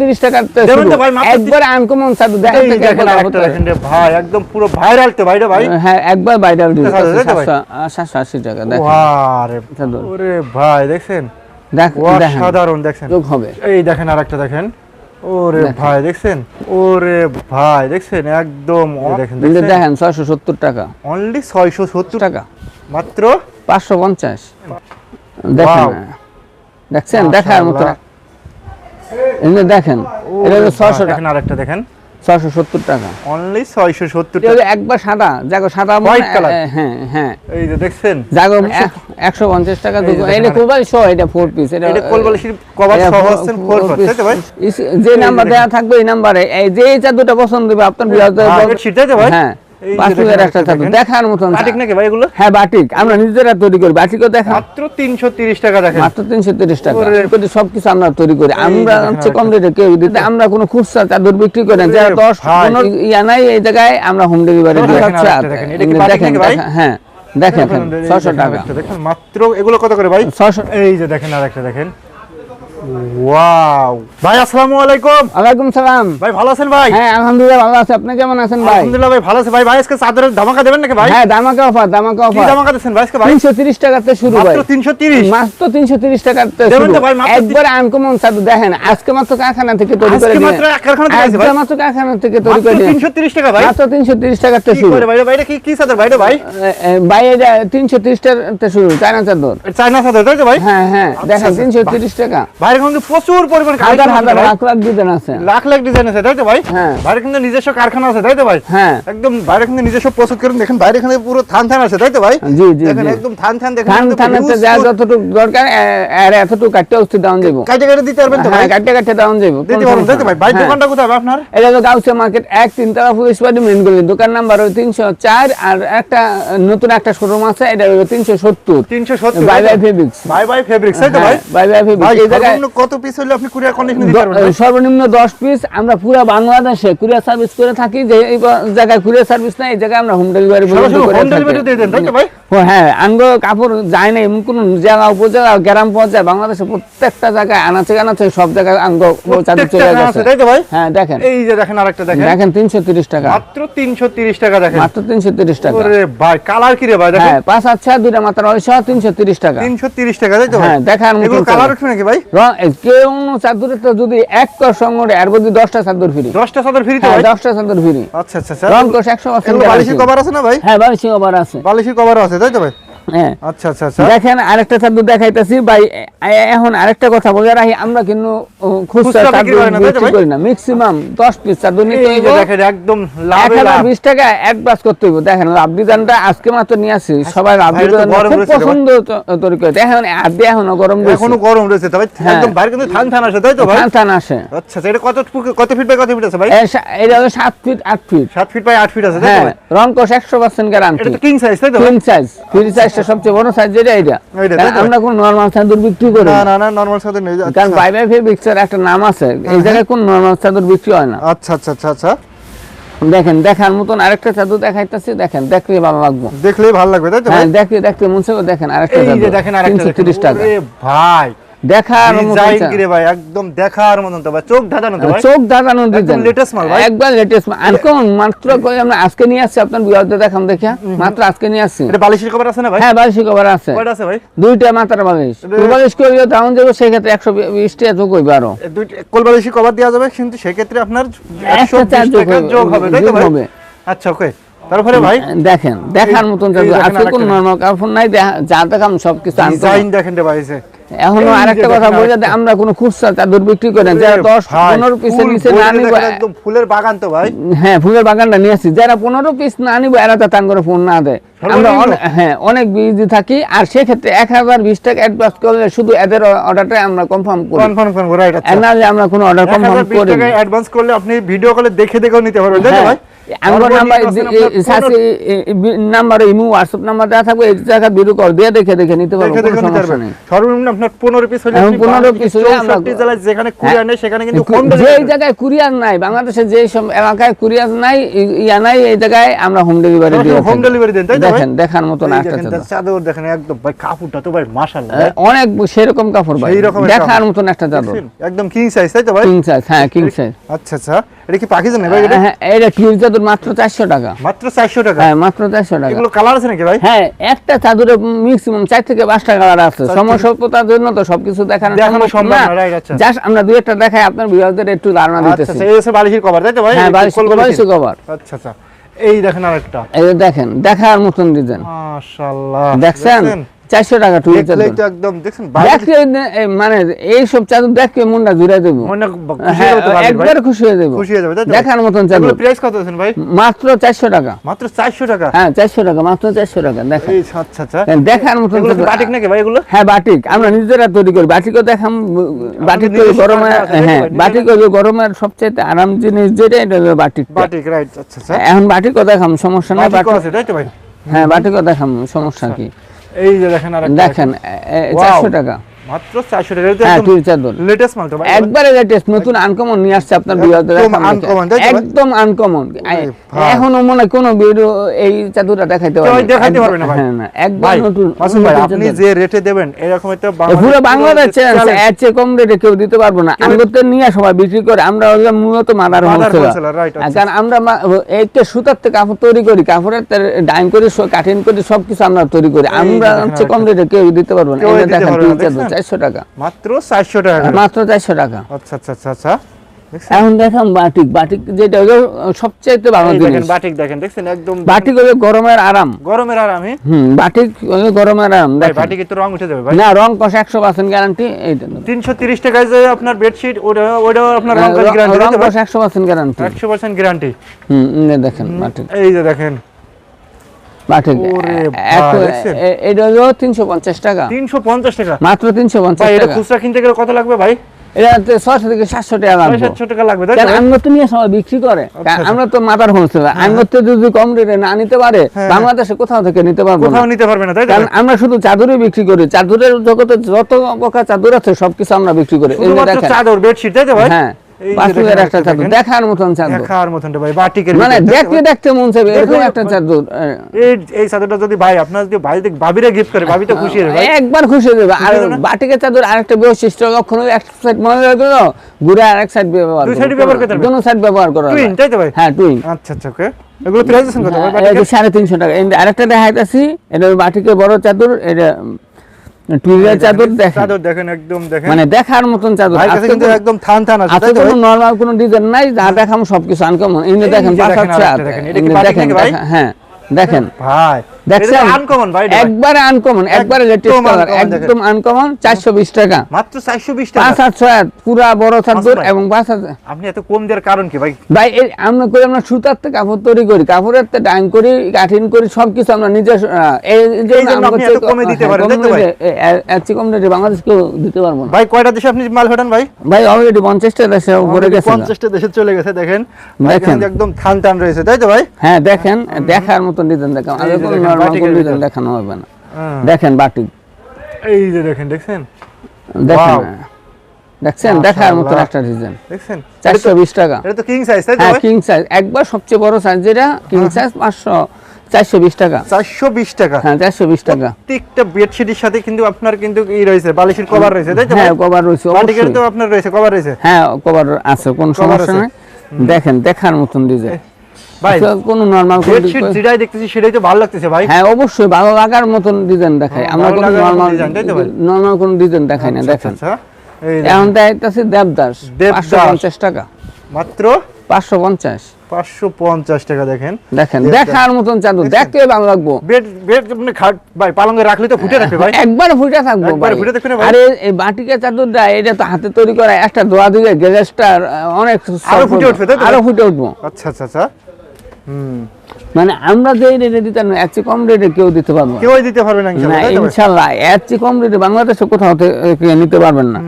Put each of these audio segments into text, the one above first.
তিরিশ একবার আনকমন দেখেন ভাই একদম পুরো ভাইরাল তো ভাই ভাই। হ্যাঁ একবার? সাতশো আশি টাকা ওরে ভাই দেখছেন? সাধারণ দেখছেন? হবে। এই দেখেন আরেকটা দেখেন। ওরে ভাই দেখছেন? ওরে ভাই দেখছেন? একদম দেখেন দেখেন ছয়শো সত্তর টাকা। অনলি 670 টাকা। মাত্র? পাঁচশো পঞ্চাশ। দেখেন দেখছেন? দেখার মতো দেখেন এটা হলো দেখেন আরেকটা দেখেন। ছয়শো সত্তর টাকা। অনলি 670 এটা হলো একবার সাদা জাগো সাদা মনে- White হ্যাঁ হ্যাঁ এই যে দেখছেন? জাগো একশো পঞ্চাশ টাকা দুটো এটা শো এটা ফোর পিস এটা কোলবালিশির কভার ফোর তো ভাই? যে নাম্বার। দেওয়া থাকবে এই নাম্বারে এই যে চাদরটা পছন্দ হবে আপনার হ্যাঁ, শীত ভাই? হ্যাঁ। একটা। দেখার মতন। বাটিক নাকি ভাই এগুলো? হ্যাঁ বাটিক। আমরা নিজেরা তৈরি করি বাটিকও দেখা। মাত্র 330 টাকা দেখেন। মাত্র তিনশো তিরিশ টাকা। ওরে। সবকিছু আমরা তৈরি করি। আমরা হচ্ছে কম রেটে কেউ দিতে আমরা কোনো খুচরা চাদর বিক্রি করি না। যারা ইয়া নাই এই জায়গায় আমরা হোম ডেলিভারি দিই দেখেন। এটা কি বাটিক নাকি ভাই? হ্যাঁ দেখেন টাকা। দেখেন। মাত্র এগুলো কত করে ভাই? ছশো এই যে দেখেন আরেকটা দেখেন। ওয়াও ভাই আসসালামু আলাইকুম। ওয়ালাইকুম সালাম। ভাই ভালো আছেন ভাই? হ্যাঁ আলহামদুলিল্লাহ ভালো আছে। আপনি কেমন আছেন ভাই? আলহামদুলিল্লাহ ভাই ভালো আছে। ভাই ভাই আজকে চাদরের ধামাকা দেবেন নাকি ভাই? হ্যাঁ দামাকা অফার দামাকা কি অফার ধামাকা দিচ্ছেন ভাই আজকে ভাই? তিনশো তিরিশ টাকাতে শুরু ভাই। মাত্র 330 মাত্র তিনশো তিরিশ টাকাতে দেবেন তো ভাই, মাত্র একবার আনকমন চাদর দেখেন আজকে মাত্র কারখানা থেকে তৈরি করে আজকে মাত্র কারখানা থেকে ভাই। আজকে মাত্র কারখানা থেকে তৈরি করে দিয়ে 330 টাকা ভাই। মাত্র তিনশো তিরিশ টাকাতে কি শুরু। করে ভাই? ভাই কি কি চাদর ভাই ভাই? বাইরে তিনশো তিরিশ টাকাতে শুরু চায়না চাদর। এটা চায়না চাদর তাই তো ভাই? হ্যাঁ হ্যাঁ দেখেন আচ্ছা, তিনশো তিরিশ টাকা। ভাইয়ের কিন্তু প্রচুর পরিমাণ হাজার হাজার লাখ লাখ ডিজাইন আছে। লাখ লাখ ডিজাইন আছে তাই তো ভাই? হ্যাঁ। বাইরে কিন্তু নিজস্ব কারখানা আছে তাই তো ভাই? হ্যাঁ। একদম বাইরে কিন্তু নিজস্ব প্রস্তুত করেন দেখেন বাইরে এখানে পুরো থান থান আছে তাই তো ভাই? জি জি দেখেন একদম থান থান দেখেন থান একদম থানাতে যা যতটুকু দরকার এ- এতটুকু কাটতে উচিত দাম দেবো কাটে কাটে দিতে পারবেন তো ভাই? হ্যাঁ কাটতে কাটতে দাম দেবো দিতে পারবেন তাই তো ভাই? ভাই। দোকানটা কোথায় হবে আপনার? এটা গাউসিয়া মার্কেট এক তিনতলা পুলিশ মেন গলি। দোকান নাম্বার হলো তিনশো চার আর একটা নতুন একটা শোরুম আছে এটা হলো সত্তর। তিনশো সত্তর bye bye fabrics bye bye fabrics তাই তো ভাই? বাই বাই ফেব্রিক্স এই জায়গায় সর্বনিম্ন কত পিস হলে আপনি কুরিয়ার কন্ডিশনে দিতে পারবেন? সর্বনিম্ন দশ পিস আমরা পুরো বাংলাদেশে কুরিয়ার সার্ভিস করে থাকি যে এই জায়গায় কুরিয়ার সার্ভিস নাই এই জায়গায় আমরা হোম ডেলিভারি সরাসরি home দিয়ে দেন, তাই তো ভাই? হ্যাঁ কাপড় যায় না এমন কোন জেলা উপজেলা গ্রাম পর্যায়ে বাংলাদেশে প্রত্যেকটা জায়গায় আনাচে আনাচে সব জায়গায় চাদর চলে গেছে। তাই তো ভাই? হ্যাঁ দেখেন। এই যে দেখেন আরেকটা দেখেন। দেখেন তিনশো তিরিশ টাকা। মাত্র তিনশো তিরিশ টাকা দেখেন। মাত্র তিনশো তিরিশ টাকা। ওরে ভাই কালার কি রে ভাই দেখেন। হ্যাঁ পাঁচ আচ্ছা দুইটা মাত্র ওইশো তিনশো তিরিশ টাকা। তিনশো তিরিশ টাকা তাই তো হ্যাঁ কালার উঠবে নাকি ভাই? কেউ চাদরে তো যদি এক কর আর যদি দশটা চাদর ফ্রি। দশটা চাদর ফ্রি হ্যাঁ দশটা চাদর ফ্রি। আচ্ছা আচ্ছা আচ্ছা। রং কোষ একশো এগুলো কভার আছে না ভাই? হ্যাঁ বালিশি কভার আছে। বালিশি কভার আছে তাই তো ভাই? হ্যাঁ। আচ্ছা আচ্ছা আচ্ছা। দেখেন আরেকটা চাদর দেখাইতেছি। ভাই এখন আরেকটা কথা বলে রাখি আমরা কিন্তু খুচরা বিক্রি? করি না ম্যাক্সিমাম দশ পিস চাদর নিতে হইব। দেখেন একদম লাভে টাকা অ্যাডভান্স করতে হইব। দেখেন লাভ ডিজাইনটা আজকে মাত্র নিয়ে আসছি। সবাই লাভ ডিজাইন খুব। পছন্দ তৈরি করে। দেখেন আর দিয়ে এখনও গরম রয়েছে। এখনও গরম রয়েছে তবে হ্যাঁ। একদম বাইরে কিন্তু থান থান আছে তাই তো ভাই? টান টান আসে। আচ্ছা এটা কত কত ফিট বাই কত ফিট আছে ভাই? এটা হলো সাত ফিট আট ফিট সাত ফিট বাই আট ফিট আছে তাই তো রং কোষ একশো পার্সেন্ট গ্যারান্টি এটা কিং সাইজ তাই তো? তিন সাইজ ফ্রি সাইজটা সবচেয়ে বড় সাইজ যেটা এটা? আমরা কোন নরমাল চাদর বিক্রি করি না। না না নরমাল সাথে নেই আচ্ছা। কারণ বাই বাই ফেব্রিক্সের একটা নাম আছে। এই জায়গায় কোন নরমাল চাদর বিক্রি হয় না। আচ্ছা আচ্ছা আচ্ছা আচ্ছা। দেখেন দেখার মতন আরেকটা চাদর দেখাইতেছি দেখেন দেখলে ভালো লাগবে। দেখলেই ভালো লাগবে তাই তো হ্যাঁ দেখলে দেখতে মন দেখেন আরেকটা চাদর। দেখেন আরেকটা তিনশো তিরিশ টাকা। ওরে ভাই দেখার মতন ডিজাইন চাদর। কি রে ভাই একদম দেখার তো ভাই চোখ ধাঁধানো তো ভাই। চোখ দাঁড়ানোর ডিজাইন latest মাল ভাই। একবার লেটেস্ট মাল। মাত্র কই আমরা আজকে নিয়ে আসছি আপনার বিয়াতে দেখাম দেখে মাত্র আজকে নিয়ে আসছি। এটা বালিশের কভার আছে না ভাই? হ্যাঁ বালিশ কভার আছে। কয়টা আছে ভাই? দুইটা মাথার বালিশ। বালিশ করিও দাম দেবো সেক্ষেত্রে একশো বিশ টাকা যোগ হইবে আরও। এ দুইটা কোলবালিশি কভার দেওয়া যাবে কিন্তু সেক্ষেত্রে আপনার একশো একটা চার্জ টাকা যোগ হবে তাই তো ভাই? আচ্ছা ওকে তারপরে ভাই? দেখেন দেখার মতন আজকে কোন নরমাল কাপড় নাই যা দেখাম সবকিছু আনতে দেখেন ভাই। এখনও আরেকটা কথা আরেকটা। আমরা কোনো খুচরা চাদর বিক্রি করি না। যারা দশ পনেরো পিসের ফুল নিচে না নিব। একদম ফুলের বাগান তো ভাই। হ্যাঁ ফুলের বাগানটা নিয়ে আসছি। যারা পনেরো পিস না নিব এরা তো তাঙ্গরে ফোন না দেয়। আমরা হ্যাঁ অনেক বিজি থাকি আর সেক্ষেত্রে এক হাজার বিশ টাকা অ্যাডভান্স করলে শুধু এদের অর্ডারটা আমরা কনফার্ম করি। কনফার্ম রাইট আচ্ছা। না যে আমরা কোনো অর্ডার কনফার্ম করি অ্যাডভান্স করলে আপনি ভিডিও কলে দেখে দেখেও নিতে পারবেন তাই হ্যাঁ। ভাই? আমার নাম্বার আপনার নাম্বার ইমু হোয়াটসঅ্যাপ নাম্বার দেওয়া থাকবে জায়গা কল দিয়ে দেখে দেখে নিতে কোনো সমস্যা নেই। সর্বনিম্ন আপনার পনেরো পিস হলে 15 বারো piece থেকে হলে আমরা- 64 জেলায় যেখানে কুরিয়ার নেই সেখানে কিন্তু হোম যে জায়গায় কুরিয়ার নাই বাংলাদেশে যে এলাকায় কুরিয়ার নাই ইয়া নাই এই জায়গায় আমরা হোম ডেলিভারি home থাকি। delivery দেন, তাই দেখেন দেখার মতন একটা চাদর। দেখেন একদম ভাই কাপড়টা তো ভাই মাশাআল্লাহ। অনেক সেরকম কাপড় ভাই। দেখার। মতন একটা চাদর। একদম কিং সাইজ তাই তো ভাই? কিং সাইজ হ্যাঁ কিং সাইজ আচ্ছা আচ্ছা। এটা কি পাকিস্তান ভাই এটা? হ্যাঁ এটা চাদর মাত্র চারশো টাকা। মাত্র 400 টাকা? হ্যাঁ মাত্র চারশো টাকা। এগুলো কালার আছে নাকি ভাই? হ্যাঁ একটা চাদরে ম্যাক্সিমাম থেকে কালার আছে। জন্য তো সবকিছু দেখানো দেখানো সম্ভব সম্ভব না না, আচ্ছা। জাস্ট আমরা দুই একটা দেখাই আপনার একটু ধারণা আচ্ছা দিতেছি। আচ্ছা এই হচ্ছে বালিশের কভার তাই তো ভাই? হ্যাঁ বালিশের। কভার আচ্ছা আচ্ছা। এই দেখেন আরেকটা। এই দেখেন দেখার মতন ডিজাইন মাশাআল্লাহ। দেখছেন? চারশো টাকা টুইল দেখলেই চাদর। তো একদম দেখছেন বাইরে দেখলে এ, মানে এইসব চাদর দেখলে মনটা জুড়ে দেবো। মনে খুশি হ্যাঁ হতে পারবেন ভাই। একবার খুশি হয়ে দেবো। খুশি হয়ে যাবে দেখার মতন চাদর। প্রাইস কত আছেন ভাই? মাত্র চারশো টাকা। মাত্র 400 টাকা? হ্যাঁ চারশো টাকা মাত্র চারশো টাকা দেখেন। আচ্ছা আচ্ছা। দেখার মতন এগুলো কি চাদর। বাটিক নাকি ভাই এগুলো? হ্যাঁ বাটিক আমরা নিজেরা তৈরি করি। বাটিকও দেখাম বাটিক গরমে হ্যাঁ বাটিক হলো গরমের সবচেয়ে আরাম জিনিস যেটা এটা হলো বাটিক বাটিক রাইট আচ্ছা আচ্ছা। এখন বাটিকও দেখাম সমস্যা নাই বাটিকও বাটিক আছে তাই তো ভাই? হ্যাঁ বাটিকও দেখাম সমস্যা কি? এই যে দেখেন আর দেখেন চারশো টাকা। মাত্র 400 টাকা। হ্যাঁ একদম লেটেস্ট মাল তো একবারে লেটেস্ট নতুন আনকমন নিয়ে আসছে আপনার বিয়াতে একদম uncommon, তাই তো ভাই? একদম আনকমন এখনও মনে কোনো ভিডিও এই চাদরটা দেখাইতে কেউ দেখাইতে পারবে না ভাই। হ্যাঁ না একবার নতুন ভাই আপনি যে রেটে দেবেন এরকম তো পুরো বাংলাদেশ চ্যালেঞ্জ এর চেয়ে কম রেটে কেউ দিতে পারব না। আমরা তো নিয়ে সবাই বিক্রি করে আমরা হলো মূলত মাদার হোলসেলার আচ্ছা। কারণ আমরা এইটা সুতার থেকে কাপড় তৈরি করি কাপড়ের ডাইন করি কাটিং করি সবকিছু আমরা তৈরি করি। আমরা দেখেন হচ্ছে কম রেটে কেউ দিতে পারব না। দেখেন তিন চাদর? চারশো টাকা। মাত্র 400 টাকা মাত্র চারশো টাকা। আচ্ছা আচ্ছা আচ্ছা আচ্ছা। এখন দেখাম বাটিক বাটিক যেটা হলো সবচাইতে ভালো জিনিস। বাটিক দেখেন দেখছেন? একদম বাটিক হলো গরমের আরাম। গরমের আর আমি হুম বাটিক হলো গরমের আরাম দেখেন। বাটিকে তো রং উঠে যাবে ভাই। না রং কষ একশো পার্সেন্ট গ্যারান্টি এইটা নেব। 330 টাকায় যে আপনার বেডশিট ওটা ওটাও আপনার রং রং গ্যারান্টি রং কষ একশো পার্সেন্ট গ্যারান্টি 100% গ্যারান্টি হুম দেখেন বাটিক। এই যে দেখেন বাটিক ওরে এক- ভাই, দেখছেন? এ- এটা হলো তিনশো পঞ্চাশ টাকা। 350 টাকা? মাত্র তিনশো পঞ্চাশ এটা খুচরা কিনতে গেলে কত লাগবে ভাই? এটা ছশো থেকে সাতশো টাকা লাগবে। 700 টাকা লাগবে তাই তো? কারণ ভাই? আমরা তো নিয়ে সবাই বিক্রি করে। আচ্ছা, আচ্ছা। আমরা তো আমরা তো যদি কম রেটে না নিতে পারে হ্যাঁ। বাংলাদেশে কোথাও থেকে নিতে পারব কোথাও নিতে পারবে না তাই কারণ আমরা শুধু চাদরই বিক্রি করি। চাদরের জগতে যত প্রকার চাদর আছে সবকিছু আমরা বিক্রি করি। চাদর বেডশিট তাই তো ভাই? হ্যাঁ। হাজার একটা চাদর দেখার মতন চাদর। দেখার মতন ভাই বাটিকের মানে দেখতে দেখতে মন চাইবে এরকম একটা চাদর এই এই চাদরটা যদি ভাই আপনার যদি ভাই যদি ভাবিরা গিফট করে ভাবি তো খুশি হবে ভাই। একবার খুশি হয়ে যাবে। আর? বাটিকের চাদর আরেকটা বৈশিষ্ট্য কখনো এক সাইড মনে রাখবে না ঘুরে আরেক সাইড ব্যবহার দুই side ব্যবহার করতে? দোনো সাইড ব্যবহার করা টুইন তাই তো ভাই? হ্যাঁ টুইন আচ্ছা আচ্ছা ওকে এগুলো প্রাইস কত ভাই হ্যাঁ, বাটিকের? এটা সাড়ে তিনশো টাকা। এই আরেকটা দেখাইতেছি এটা বাটিকের বড় চাদর এটা টুইলের চাদর দেখেন। চাদর দেখেন একদম দেখেন। মানে দেখার মতন চাদর। কিন্তু একদম থান থান আছে আজকে কোনো নরমাল কোনো ডিজাইন নাই যা দেখাম সবকিছু আনকমন দেখেন পাঁচ দেখেন হাত এটা কি হ্যাঁ দেখেন। ভাই দেখছেন? আনকমন ভাই একবারে আনকমন একবারে লেটেস্ট কালার দেখেন। একদম আনকমন চারশো বিশ টাকা। মাত্র 420 টাকা। হাত ছয় বড় চাদর এবং পাঁচ আপনি এত কম দেওয়ার কারণ কি ভাই? ভাই আমরা করি আমরা সুতার থেকে কাপড় তৈরি করি কাপড়ের থেকে ডাইং করি কাঠিন করি সবকিছু আমরা নিজে এই এই জন্য আপনি এত কমে দিতে পারেন, তাই ভাই? এর কম রেটে বাংলাদেশ কেউ দিতে পারব না। ভাই কয়টা দেশে আপনি মাল পাঠান ভাই? ভাই অলরেডি পঞ্চাশটা দেশে উপরে গেছে। পঞ্চাশটা দেশে চলে গেছে দেখেন। একদম থান থান রয়েছে তাই তো ভাই? হ্যাঁ দেখেন দেখার মতন ডিজাইন দেখান। দেখেন, হবে না। হ্যাঁ। দেখেন বাটিক। এই যে দেখেন দেখছেন? দেখেন দেখছেন? দেখার মাশাআল্লাহ। একটা ডিজাইন দেখছেন? চারশো বিশ টাকা। এটা তো কিং সাইজ তাই তো হ্যাঁ কিং সাইজ একবার সবচেয়ে বড় সাইজ যেটা কিং সাইজ পাঁচশো চারশো বিশ টাকা। চারশো বিশ টাকা। হ্যাঁ চারশো বিশ টাকা। প্রত্যেকটা বেডশিটের সাথে কিন্তু আপনার কিন্তু ই রয়েছে বালিশের কভার রয়েছে তাই তো হ্যাঁ কভার রয়েছে বাটিকের তো আপনার রয়েছে কভার রয়েছে। হ্যাঁ কভার আছে কোনো সমস্যা। নেই। দেখেন দেখার মতন ডিজাইন ভাই কোনো নর্মাল বেডশিট যেটাই দেখতেছি সেটাই তো ভালো লাগতেছে ভাই। হ্যাঁ অবশ্যই ভালো লাগার মতন ডিজাইন দেখাই আমরা কোনো লাগার মতন নর্মাল design, তাই তো ভাই? নর্মাল কোনো ডিজাইন দেখাই না দেখেন। এখন দেখাইতেছি দেবদাস দেবদাস। পাঁচশো পঞ্চাশ টাকা। মাত্র? পাঁচশো পঞ্চাশ। পাঁচশো পঞ্চাশ টাকা দেখেন। দেখেন দেখার মতন চাদর দেখতে ভালো লাগবো বেড বেড আপনি খাট ভাই পালঙ্গে রাখলে তো ফুটে রাখবে ভাই। একবার ফুটে থাকব একবার ফুটে থাকবে ভাই? আরে এই বাটিকা চাদরটা এটা তো হাতে তৈরি করা একটা দোয়া দিলে গ্যাসটা অনেক আরও ফুটে উঠবে, আরও ফুটে উঠবো। আচ্ছা আচ্ছা আচ্ছা। মানে আমরা যে রেটে দিতাম এর চেয়ে কম রেটে কেউ দিতে পারব কেউ দিতে পারবে না ইনশাল্লাহ এর চেয়ে কম রেটে বাংলাদেশে কোথাও নিতে পারবেন না।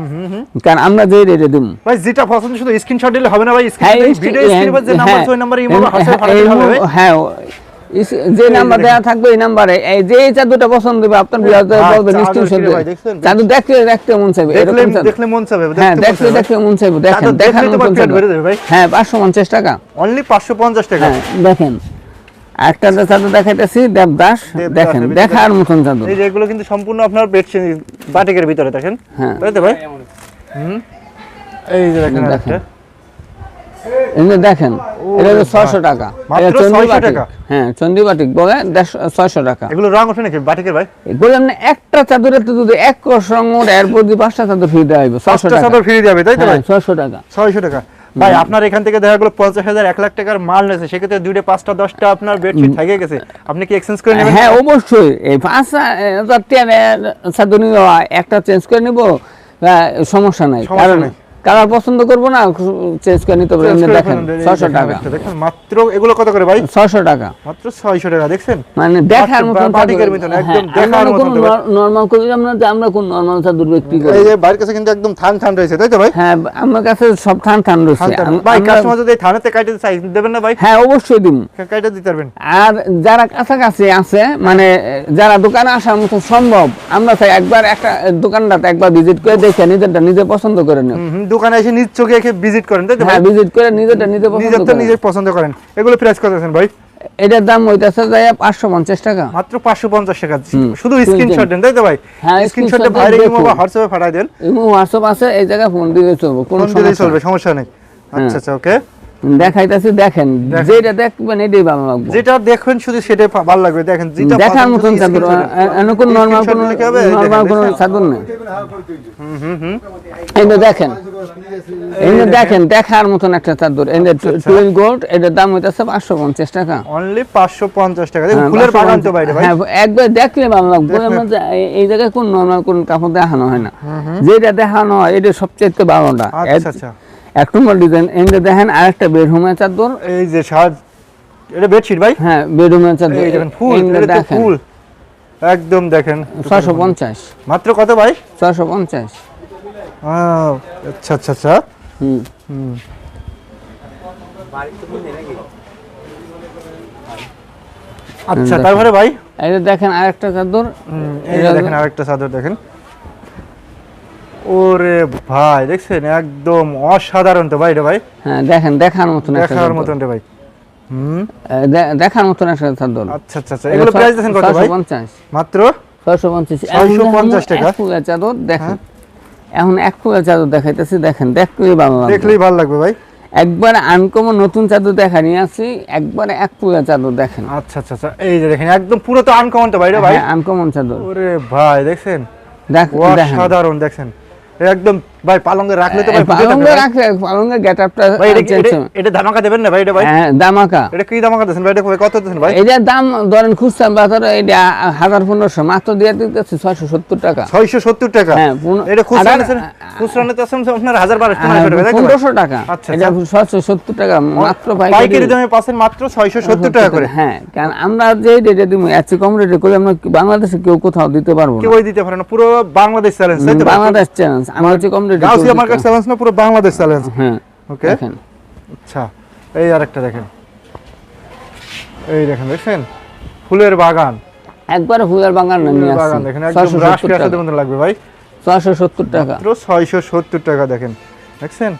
কারণ আমরা যে রেটে দিব ভাই যেটা পছন্দ শুধু স্ক্রিনশট দিলে হবে না ভাই স্ক্রিনশট স্ক্রিন ভিডিও স্ক্রিনে যে নাম্বার ছয় নাম্বার ওই নাম্বারে ইমো হ্যাঁ, হোয়াটসঅ্যাপ হ্যাঁ, হবে। হ্যাঁ যে নাম্বার দেওয়া থাকবে এই নাম্বারে এই যে এই চাদরটা পছন্দ হবে আপনার হ্যাঁ, বলবেন ভাই, দেখছেন? চাদর দেখতে মন চাইবে দেখলে। দেখলে মন চাবে হ্যাঁ দেখতে দেখতে মন মন চাইবে দেখেন দেখলে। ভরে যাবে ভাই। হ্যাঁ পাঁচশো পঞ্চাশ টাকা। অনলি 550 টাকা। হ্যাঁ দেখেন একটা যে চাদর দেখাইতেছি দেবদাস দেখেন দেখার মতন চাদর এই যে কিন্তু সম্পূর্ণ আপনার বেডশিট বাটিকের ভিতরে দেখেন। হ্যাঁ। ভাই? হুম এই যে দেখেন দেখেন। এমনি দেখেন এটা হলো ছয়শো টাকা। মাত্র এটা চন্ডী 600 বাটিক। টাকা? হ্যাঁ চন্ডী বাটিক বলে ছয়শো টাকা। এগুলো রং ওঠে নাকি? বাটিকের ভাই? একটা চাদরের তো যদি এক সঙ্গে এরপর পাঁচটা চাদর ফ্রি দেওয়া ছয়শো টাকা। চাদর ফ্রি যাবে তাই তো হ্যাঁ ছয়শো টাকা। ছয়শো টাকা। ভাই আপনার এখান থেকে দেখা গেলো পঞ্চাশ হাজার এক লাখ টাকার মাল নিয়েছে। সেক্ষেত্রে দুইটা পাঁচটা দশটা আপনার বেডশিট থেকে গেছে। আপনি কি এক্সচেঞ্জ করে নেবেন? হ্যাঁ অবশ্যই। এই পাঁচ হাজার চাদর একটা চেঞ্জ করে নিব সমস্যা নাই। কারণ নাই। কালার পছন্দ করব না চেঞ্জ করে নিতে করে দেখেন ফেলুন, এই ছয়শো দেখেন টাকা। দেখেন মাত্র এগুলো কত করে ভাই? ছয়শো টাকা। মাত্র ছয়শো টাকা দেখছেন? মানে দেখার বাটিকের চাদর। হ্যাঁ, একদম দেখার কোনো মতন তো ভাই। নর্মাল করি আমরা যে আমরা কোন নর্মাল চাদর বিক্রি করি এই যে বাড়ির কাছে কিন্তু একদম থান থান রয়েছে তাই তো ভাই? হ্যাঁ আমার কাছে সব থান থান রয়েছে। ভাই কাস্টমার যদি থানাতে কাইটে চাই দেবেন না ভাই? হ্যাঁ অবশ্যই দিন কাটে দিতে পারবেন? আর যারা কাছাকাছি আছে মানে যারা দোকানে আসার মতো সম্ভব আমরা চাই একবার একটা দোকানটাতে একবার ভিজিট করে দেখে নিজেরটা নিজে পছন্দ করে হুম, দোকানে এসে নিজ চোখে এসে ভিজিট করেন তাই তো হ্যাঁ ভিজিট করে নিজেরটা নিজে পছন্দ নিজের নিজে পছন্দ করেন। এগুলো প্রাইস কত আছেন ভাই? এটার দাম হইতেছে যাই পাঁচশো পঞ্চাশ টাকা। মাত্র পাঁচশো পঞ্চাশ টাকা। শুধু স্ক্রিনশট দেন। তাই তো ভাই? হ্যাঁ, স্ক্রিনশটে বাইরে দেখুন। কিংবা হোয়াটসঅ্যাপে পাঠাই দেন। এবং হোয়াটসঅ্যাপ আছে এই জায়গায় ফোন দিলে চলবে কোনো সমস্যা চলবে সমস্যা নেই। আচ্ছা আচ্ছা ওকে। দেখাইতেছি দেখেন। যেটা দেখবেন এটাই ভালো লাগবে। যেটা দেখবেন শুধু সেটাই ভালো লাগবে। দেখেন যেটা দেখার মতন চাদর। এনে কোন নর্মাল কোন নর্মাল কোন চাদর দেখেন দেখেন দেখার মতন একটা চাদর। এনে আচ্ছা, গোল্ড এটার দাম হইতেছে পাঁচশো পঞ্চাশ টাকা। অনলি পাঁচশো পঞ্চাশ টাকা। দেখুন হ্যাঁ, ফুলের বাগান তো বাইরে ভাই। হ্যাঁ, একবার দেখলে ভালো লাগবে। এই- এই জায়গায় কোন নর্মাল কোন কাপড় দেখানো হয় না। যেটা দেখানো হয় এটা সবচেয়ে ভালোটা আচ্ছা আচ্ছা। এক নম্বর ডিজাইন এনে দেখেন আরেকটা বেডরুমের চাদর। এই যে সাজ এটা বেডশিট ভাই? হ্যাঁ বেডরুমের চাদর। এই দেখেন ফুল এটা তো দেখেন। ফুল। একদম দেখেন। ছয়শো পঞ্চাশ। মাত্র কত ভাই? ছয়শো পঞ্চাশ। আহ, আচ্ছা আচ্ছা আচ্ছা। হুম। হুম। আচ্ছা তারপরে ভাই? এই যে দেখেন আরেকটা চাদর। এই যে দেখেন আরেকটা চাদর দেখেন। ওরে ভাই দেখছেন? একদম অসাধারণ তো ভাই এটা ভাই। হ্যাঁ দেখেন দেখার মতন দেখার। মতন রে ভাই। হুম? দেখার মতন একটা চাদর আচ্ছা আচ্ছা আচ্ছা। এগুলো প্রাইস দিয়েছেন কত ভাই? পঞ্চাশ। মাত্র? ছয়শো পঞ্চাশ। 650 টাকা? চাদর দেখেন। হ্যাঁ। এখন এক চাদর দেখাইতেছি দেখেন দেখলেই ভালো লাগবে। দেখলেই ভালো লাগবে ভাই। একবার আনকমন নতুন চাদর দেখা নিয়ে আসি একবার এক ফুলের চাদর দেখেন। আচ্ছা আচ্ছা আচ্ছা। এই যে দেখেন একদম পুরো তো আনকমন তো ভাই রে ভাই। আনকমন চাদর। ওরে ভাই দেখছেন? দেখ দেখেন। অসাধারণ দেখছেন? একদম ভাই পালঙ্গে রাখলে তো ভাই পালঙ্গে রাখলে পালঙ্গে গেট আপটা ভাই এটা ধামাকা দেবেন না ভাই? এটা ভাই হ্যাঁ দামাকা এটা কি ধামাকা দিয়েছেন ভাই? এটা কত দিয়েছেন ভাই? এটার দাম ধরেন খুচরা বাজারে এটা হাজার পনেরোশো। মাত্র দিয়ে দিতেছে ছয়শো সত্তর টাকা। ছয়শো সত্তর টাকা? হ্যাঁ, এটা খুচরা আড়াই- নিয়েছেন খুচরা নিতে আসছেন আপনার হাজার বারোশো টাকা করে, ভাই? পনেরোশো টাকা। আচ্ছা, এটা ছয়শো সত্তর টাকা মাত্র পাইকারি। পাইকারি দামে পাচ্ছেন মাত্র ছয়শো সত্তর টাকা করে। হ্যাঁ কারণ আমরা যে রেটে দিব চেয়ে কম রেটে করে আমরা বাংলাদেশে কেউ কোথাও দিতে পারব না। কেউই দিতে পারে না পুরো বাংলাদেশ চ্যালেঞ্জ বাংলাদেশ চ্যালেঞ্জ আমরা হচ্ছে কম গাউসিয়া মার্কেট চ্যালেঞ্জ না? পুরো বাংলাদেশ চ্যালেঞ্জ হ্যাঁ ওকে দেখেন। আচ্ছা এই আরেকটা দেখেন। এই দেখেন দেখছেন? ফুলের বাগান। একবারে ফুলের বাগান নিয়ে ফুলের বাগান দেখেন একদম রাশ সত্তর মতো লাগবে ভাই। ছয়শো সত্তর টাকা। মাত্র ছয়শো সত্তর টাকা দেখেন। দেখছেন?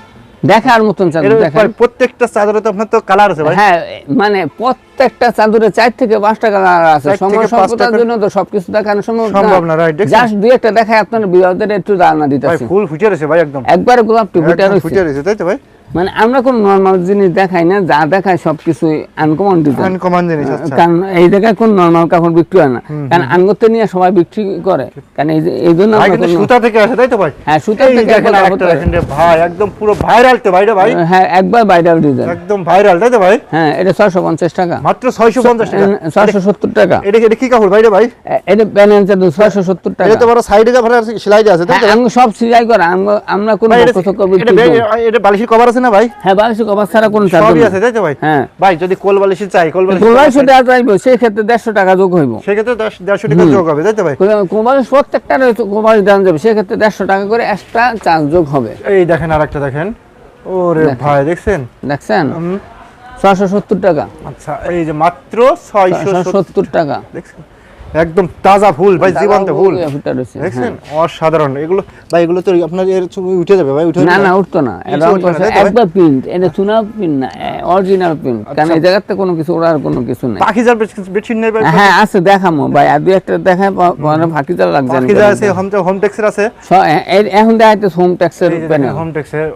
দেখার মতন চাদর দেখেন প্রত্যেকটা চাদরে তো আপনার তো কালার আছে ভাই। হ্যাঁ মানে প্রত্যেকটা চাদরে চার থেকে পাঁচটা কালার আছে। সময় স্বল্পতার জন্য তো সবকিছু দেখানো সম্ভব সম্ভব না? জাস্ট দুই একটা দেখায় আপনার বিরোধের একটু ধারণা দিতে ফুল ফুটে রয়েছে ভাই একদম। একবার গোলাপটি ফুটে রয়েছে। ফুটে রয়েছে তাই তো ভাই? মানে আমরা কোন নর্মাল জিনিস দেখাই না যা দেখায় সবকিছুই আনকমন ডিজাইন আনকমন জিনিস আচ্ছা। কারণ এই জায়গায় কোন নর্মাল কাপড় বিক্রি হয় না। কারণ আনগতে নিয়ে সবাই বিক্রি করে। কারণ এই এই জন্য আমরা কোনো- সুতা থেকে আসে তাই তো ভাই? হ্যাঁ সুতা থেকে কাপড় রে ভাই একদম পুরো ভাইরাল তো ভাই রে ভাই। হ্যাঁ একবার ভাইরাল ডিজাইন একদম ভাইরাল তাই তো ভাই? হ্যাঁ এটা ছয়শো পঞ্চাশ টাকা। মাত্র ছয়শো পঞ্চাশ টাকা। ছয়শো সত্তর টাকা। এটা এটা কি কাপড় ভাই রে ভাই? এটা ছয়শো সত্তর টাকা। এটা তো বড় সাইডে যা ভাড়া সেলাই আছে তাই তো হ্যাঁ, আমরা সব সিলাই করা আমরা আমরা কোন ভাই, এটা- এটা বিক্রি বে- করি না। এটা বালিশের কভার আছে না ভাই? হ্যাঁ বালিশ কভার ছাড়া কোনো চাদর সবই আছে তাই তো ভাই? হ্যাঁ। ভাই যদি কোল বালিশি চাই কোল বালিশ কোবালিশ দেওয়া যাইব সেই ক্ষেত্রে দেড়শো টাকা যোগ হইব। সেক্ষেত্রে দশ দেড়শো টাকা যোগ হবে তাই তো ভাই? কোবালিশ প্রত্যেকটা কোবালিশ দেওয়া যাবে সেক্ষেত্রে দেড়শো টাকা করে এক্সট্রা চার্জ যোগ হবে। এই দেখেন আর একটা দেখেন। ওরে ভাই দেখছেন? দেখছেন? হুম, ছশো সত্তর টাকা। আচ্ছা এই যে মাত্র ছয়শো ছশো সত্তর টাকা। দেখছেন? একদম তাজা ফুল ভাই জীবন্ত ফুল দেখছেন? হ্যাঁ। অসাধারণ। এগুলো ভাই এগুলো তো আপনার এর ছবি উঠে যাবে ভাই উঠে না না উঠতো না? একবার প্রিন্ট এটা চুনা প্রিন্ট না অরিজিনাল প্রিন্ট কারণ এই জায়গাতে কোনো কিছু ওড়ার কোনো কিছু নাই। পাখিজার বেডশিট নেই ভাই হ্যাঁ আছে দেখামো ভাই। আর দুই একটা দেখায় পরে ফাঁকি চাল লাগছে পাখিজা আছে হোম হোম টেক্সের আছে। এখন দেখাইতে হোম ট্যাক্সের প্যানেল হোম টেক্সের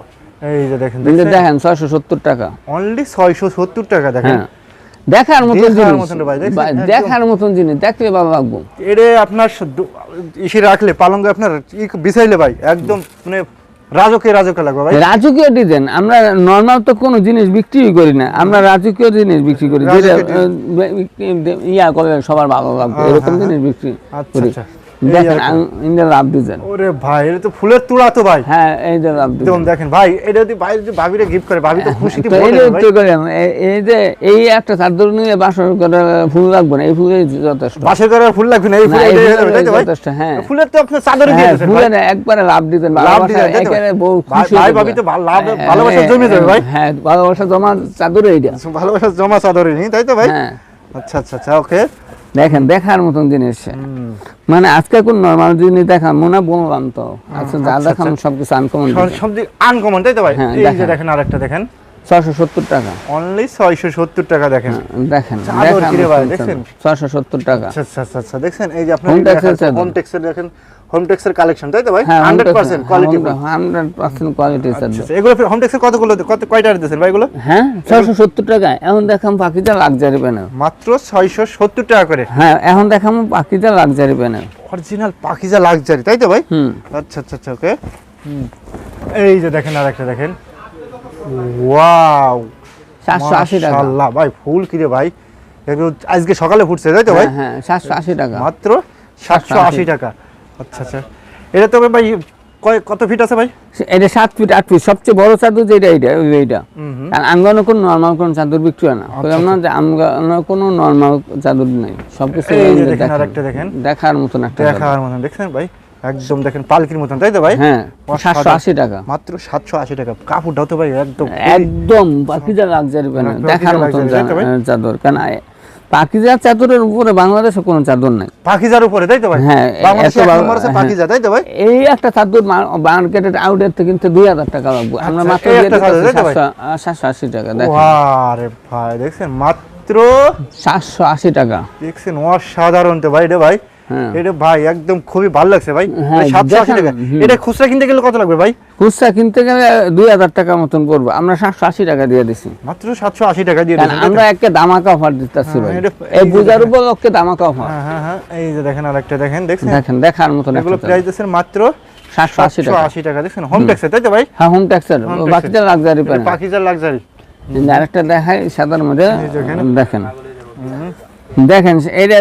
এই যে দেখেন দেখেন ছয়শো সত্তর টাকা। অনলি ছয়শো সত্তর টাকা দেখেন। হ্যাঁ। দেখার মতন জিনিস। দেখার মতন জিনিস দেখলে ভালো লাগবো এরে আপনার ইসে রাখলে পালঙ্গ আপনার বিছাইলে ভাই একদম মানে রাজকে রাজকীয় লাগবে ভাই। রাজকীয় ডিজাইন আমরা নর্মাল তো কোনো জিনিস বিক্রি করি না আমরা রাজকীয় জিনিস বিক্রি করি যেটা ইয়া করে সবার ভালো লাগবে হ্যাঁ, এরকম হ্যাঁ, জিনিস বিক্রি আচ্ছা, করি। আচ্ছা। দেখেন। ইন্ডিয়ান ডিজাইন ওরে ভাই এটা তো ফুলের তুড়া তো ভাই। হ্যাঁ এই যে লাভ ডিজাইন দেখেন ভাই এটা যদি ভাই যদি ভাবিরে গিফট করে ভাবি তো খুশিতে তো বলে এই যে ভাই। তো করেন, এই- এই যে এই একটা চাদর নিয়ে বাসর করে ফুল লাগবে না এই যথেষ্ট। বাসের করে ফুল লাগবে না এই না, ফুল যথেষ্ট, হ্যাঁ। ফুলের তো আপনার চাদরে দিয়ে হ্যাঁ, দিয়েছেন ভাই। ফুলের একবারে বউ ভাই- খুশি ভাই ভাবি তো লাভ- হ্যাঁ, ভালোবাসা জমে যাবে ভাই। হ্যাঁ ভালোবাসা জমা চাদর এইটা ভালোবাসা জমা চাদরে নি তাই তো ভাই? হ্যাঁ। আচ্ছা আচ্ছা আচ্ছা ওকে। দেখেন দেখার মতন জিনিস মানে আজকে কোন নর্মাল জিনিস দেখা মনে বললাম তো আচ্ছা যা দেখান সবকিছু আনকমন সব আনকমন তাই তো ভাই? হ্যাঁ, এই যে। দেখেন আরেকটা দেখেন। ছশো সত্তর টাকা। অনলি ছয়শো সত্তর টাকা দেখেন। দেখেন ভাই, মতন দেখছেন? ছশো সত্তর টাকা। আচ্ছা আচ্ছা আচ্ছা আচ্ছা দেখছেন এই যে আপনার। হোম টেক্সের দেখেন হোম টেক্সের কালেকশন তাই তো ভাই? হ্যাঁ hundred percent quality hundred percent quality আচ্ছা, এগুলো হোম টেক্সের কতগুলো কত কয়টা দিয়েছেন ভাই এগুলো? হ্যাঁ ছশো সত্তর টাকা এখন দেখাম পাখিটা লাক্সারি প্যানেল মাত্র ছয়শো সত্তর টাকা করে। হ্যাঁ এখন দেখাম পাখিটা luxury panel original Pakeezah luxury তাই তো ভাই? হুম। আচ্ছা আচ্ছা আচ্ছা ওকে এই যে দেখেন আর একটা দেখেন। ওয়াও। টাকা। মাশাআল্লাহ ভাই ফুল ভাই। আজকে সকালে ফুটছে তাই তো ভাই? হ্যাঁ হ্যাঁ সাতশো আশি টাকা। মাত্র সাতশো আশি। টাকা। আচ্ছা আচ্ছা। এটা তো ভাই কত ফিট আছে ভাই? এটা সাত ফিট আট ফিট। সবচেয়ে বড় চাদর যেটা এইটা ওই এইটা। আর আঙ্গনে কোনো নর্মাল কোনো চাদর বিক্রি হয় না। বললাম না যে আঙ্গনে কোনো নর্মাল চাদর নেই। আরেকটা দেখেন। দেখার মতন একটা দেখার মতন দেখছেন ভাই? একদম দেখেন পালকির মতন তাই তো ভাই? হ্যাঁ সাতশো আশি টাকা। মাত্র সাতশো আশি টাকা। কাপড়টাও তো ভাই একদম একদম পাখিজা প্যানেল পাখিজা দেখার মতন? চাদর। কেন পাখিজা চাদরের উপরে বাংলাদেশে কোনো চাদর নাই। পাখিজার উপরে তাই তো ভাই? হ্যাঁ, বাংলাদেশে নম্বর আছে হ্যাঁ। পাখিজা তাই তো ভাই? এই একটা চাদর মার্কেটের আউটের থেকে কিনতে দুই হাজার টাকা লাগবে। আমরা আচ্ছা, মাত্র এই দিয়ে একটা চাদর, দিতেছি তাই তো ভাই? সাতশো আ, সাতশো আশি টাকা দেখেন। আরে ভাই দেখছেন? মাত্র সাতশো আশি টাকা। দেখছেন? অসাধারণ তো ভাই রে ভাই। এটা ভাই একদম খুবই ভালো লাগছে ভাই। হ্যাঁ, সাতশো আশি টাকা। এটা খুচরা কিনতে গেলে কত লাগবে ভাই? খুচরা কিনতে গেলে দুই হাজার টাকা মতন পড়বে। আমরা সাতশো আশি টাকা দিয়ে দিছি। মাত্র সাতশো আশি টাকা দিয়ে? আমরা একটা দামাকা অফার দিতেছি হ্যাঁ, ভাই। এই পূজার। উপলক্ষে দামাকা অফার হ্যাঁ হ্যাঁ হ্যাঁ এই যে দেখেন আর একটা দেখেন দেখছেন? দেখেন দেখার মতন এগুলো প্রাইস দিচ্ছেন মাত্র সাতশো আশি টাকা। আশি টাকা দেখছেন? হোম। ট্যাক্সে তাই তো ভাই? হ্যাঁ হোম ট্যাক্সের বাকিটা লাক্সারি প্যান পাখিজার লাক্সারি আরেকটা দেখাই সাদার মধ্যে। দেখেন। দেখেন এটা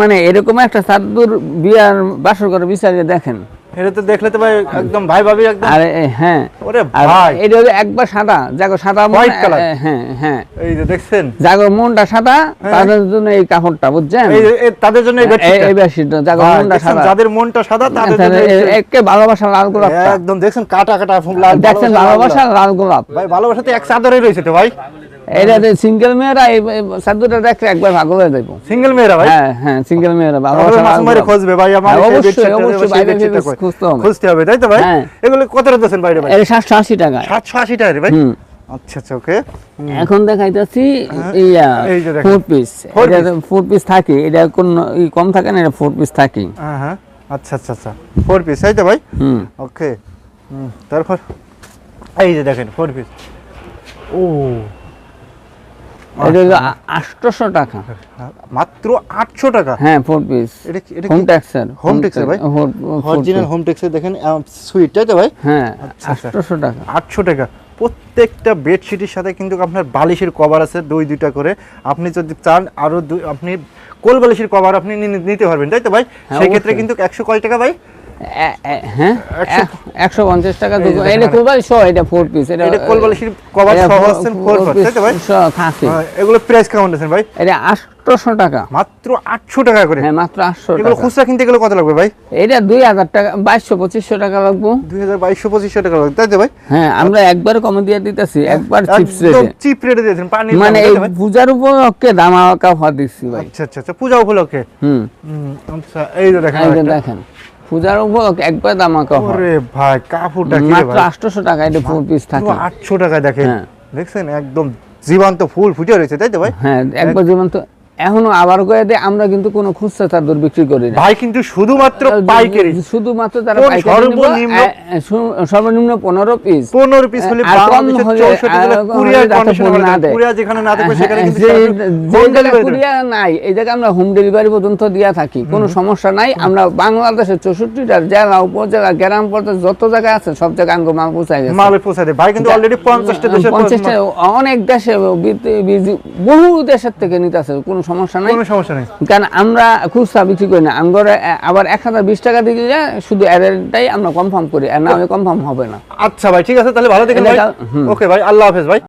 মানে এরকম একটা চাদর বিয়ার বাসর করে বিচারিয়ে দেখেন। এটা তো দেখলে তো ভাই একদম ভাই ভাবি একদম। আর হ্যাঁ। ওরে ভাই। এটা হলো একবার সাদা। যাগো সাদা White হ্যাঁ হ্যাঁ। এই যে দেখছেন? যাগো মনটা সাদা তাদের জন্য এই কাপড়টা বুঝছেন? এই তাদের জন্য এই এই মনটা সাদা। যাদের মনটা সাদা তাদের জন্য একে ভালোবাসা লাল গোলাপটা। একদম দেখছেন কাটা কাটা ফুল লাল দেখছেন ভালোবাসা লাল গোলাপ। ভাই ভালোবাসাতে এক চাদরে রয়েছে তো ভাই? এটা সিঙ্গেল মেয়েরা এই চাদরটা দেখলে একবার ভাগল হয়ে যাইব। সিঙ্গেল মেয়েরা ভাই? হ্যাঁ হ্যাঁ সিঙ্গেল মেয়েরা ভালোবাসা লাল মাসুমারি। খুঁজবে ভাই আমার হ্যাঁ, অবশ্যই, অবশ্যই, বাইরে খুঁজতে হবে। খুঁজতে হবে তাই তো ভাই? হ্যাঁ। এগুলো কত দিতেছেন ভাই রে ভাই? এটা সাতশো আশি টাকা। সাতশো আশি টাকা রে ভাই? আচ্ছা আচ্ছা ওকে। এখন দেখাইতেছি ইয়া ফোর পিস এটা ফোর পিস থাকে। এটা কোন কম থাকে না এটা ফোর পিস থাকে। হ্যাঁ হ্যাঁ। আচ্ছা আচ্ছা আচ্ছা। ফোর পিস তাই তো ভাই? হুম। ওকে। হুম তারপর। এই যে দেখেন ফোর পিস ও। এটা হলো আটশোশো টাকা। মাত্র আটশো টাকা? হ্যাঁ ফোর পিস এটা এটা হোম ট্যাক্সের Home tax ভাই? অরিজিনাল হোম টেক্সে দেখেন সুইট তাই তো ভাই? হ্যাঁ আচ্ছা, আচ্ছা। আটশোশো টাকা। আটশো টাকা। প্রত্যেকটা বেডশিটের সাথে কিন্তু আপনার বালিশের কভার আছে দুই দুইটা করে। আপনি যদি চান আরও দুই আপনি কোল বালিশের কভার আপনি নিতে পারবেন তাই তো ভাই? হ্যাঁ, সেই ক্ষেত্রে অবশ্যই। কিন্তু একশো কয় টাকা ভাই। হ্যাঁ? টাকা এই যে দোকান দেখেন এটা আর- কোরবানি এটা ফোর পিস এটা এটা কোলবালিশের cover সহ আছেন four four piece, piece তাই ভাই? সহ এগুলো প্রাইস কেমন আছেন ভাই? এটা আটশোশো টাকা। মাত্র আটশো টাকা করে? হ্যাঁ মাত্র আটশো এগুলো খুচরা কিনতে গেলে কত লাগবে ভাই? এটা টাকা লাগবো। দুই হাজার টাকা লাগবে তাই তো ভাই? হ্যাঁ আমরা একবার কমে দিয়ে দিতেছি একবার চিপস রেটে চিপ রেটে দিয়েছেন পানি মানে এই পূজার উপলক্ষে হওয়া দিচ্ছি ভাই। আচ্ছা আচ্ছা আচ্ছা পূজা উপলক্ষে? হুম, আচ্ছা এই যে দেখেন এই যে দেখেন। পূজার উপলক্ষে একবার দাম ওরে ভাই কাপড়টা কি মাত্র ভাই? আটশোশো টাকা এটা ফুল পিস থাকে। আটশো টাকা দেখেন। হ্যাঁ। দেখছেন? একদম জীবন্ত ফুল ফুটে রয়েছে তাই তো ভাই? হ্যাঁ একবার যেমন তো এখনও আবার করে দেয় আমরা কিন্তু কোনো খুচরা চাদর বিক্রি করি না। ভাই কিন্তু শুধুমাত্র পাইকারি। শুধুমাত্র তারা পাইকারি সর্বনিম্ন? সর্বনিম্ন পনেরো পিস পনেরো পিস হলে কুরিয়ার কন্ডিশন না দেয়। কুরিয়ার যেখানে না থাকবে সেখানে কিন্তু নাই এই আমরা হোম ডেলিভারি পর্যন্ত দিয়া থাকি কোনো সমস্যা নাই। আমরা বাংলাদেশের চৌষট্টিটা জেলা উপজেলা গ্রাম যত জায়গায় আছে সব জায়গায় আঙ্গ মাল পৌঁছায় গেছে। মালে পৌঁছে দেয়। ভাই কিন্তু অলরেডি অনেক দেশে বহু দেশের থেকে নিতেছে কোনো সমস্যা নাই। কোনো সমস্যা নাই। কারণ আমরা খুচরা বিক্রি করি না। আমরা আবার এক হাজার বিশ টাকা দিলে শুধু অ্যাডেরটাই আমরা কনফার্ম করি আর না আমি কনফার্ম হবে না। আচ্ছা ভাই ঠিক আছে তাহলে ভালো দেখেন ভাই। ওকে ভাই আল্লাহ হাফেজ ভাই।